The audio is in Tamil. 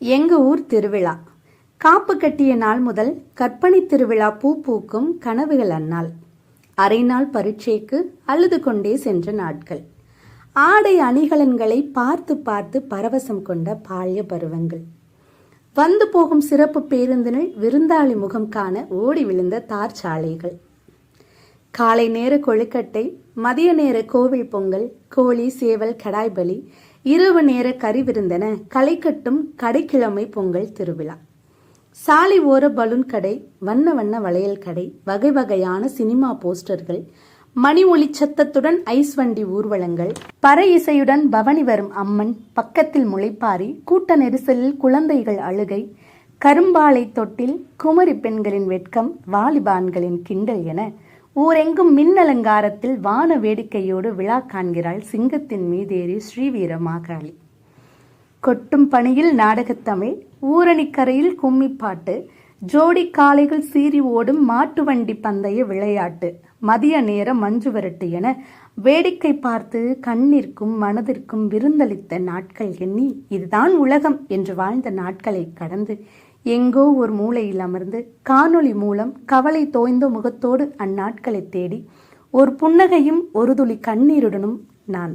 எங்க ஊர் திருவிழா. காப்பு கட்டிய நாள் முதல் கற்பனை திருவிழா பூ பூக்கும் கனவுகள் அந்நாள். அரை நாள் பரீட்சைக்கு அழுது கொண்டே சென்ற நாட்கள். ஆடை அணிகலன்களை பார்த்து பார்த்து பரவசம் கொண்ட பால்ய பருவங்கள். வந்து போகும் சிறப்பு பேருந்தினில் விருந்தாளி முகம் காண ஓடி விழுந்த தார் சாலைகள். காலை நேர கொழுக்கட்டை மதிய நேர கோவில் பொங்கல் கோழி சேவல் கடாய்பலி இரவு நேர கறி விருந்தென களை கட்டும் கடைக்கிழமை பொங்கல் திருவிழா. சாலை ஓர பலூன் கடை வண்ண வண்ண வளையல் கடை வகை வகையான சினிமா போஸ்டர்கள் மணி ஒளி சத்தத்துடன் ஐஸ் வண்டி ஊர்வலங்கள் பறை இசையுடன் பவனி வரும் அம்மன் பக்கத்தில் முளைப்பாரி கூட்ட நெரிசலில் குழந்தைகள் அழுகை கரும்பாலை தொட்டில் குமரி பெண்களின் வெட்கம் வாலிபான்களின் கிண்டல் என ஊரெங்கும் மின்னலங்காரத்தில் வான வேடிக்கையோடு விழா காண்கிறாள் சிங்கத்தின் மீதேறி ஸ்ரீவீர மாகாளி. கொட்டும் பணியில் நாடகத்தமிழ் ஊரணிக்கரையில் கும்மிப்பாட்டு ஜோடி காளைகள் சீறி ஓடும் மாட்டு வண்டி பந்தய விளையாட்டு மதிய நேர மஞ்சு விரட்டு என வேடிக்கை பார்த்து கண்ணிற்கும் மனதிற்கும் விருந்தளித்த நாட்கள் எண்ணி இதுதான் உலகம் என்று வாழ்ந்த நாட்களை கடந்து எங்கோ ஒரு மூலையில் அமர்ந்து காணொளி மூலம் கவலை தோய்ந்த முகத்தோடு அந்நாட்களை தேடி ஒரு புன்னகையும் ஒரு துளி கண்ணீருடனும் நான்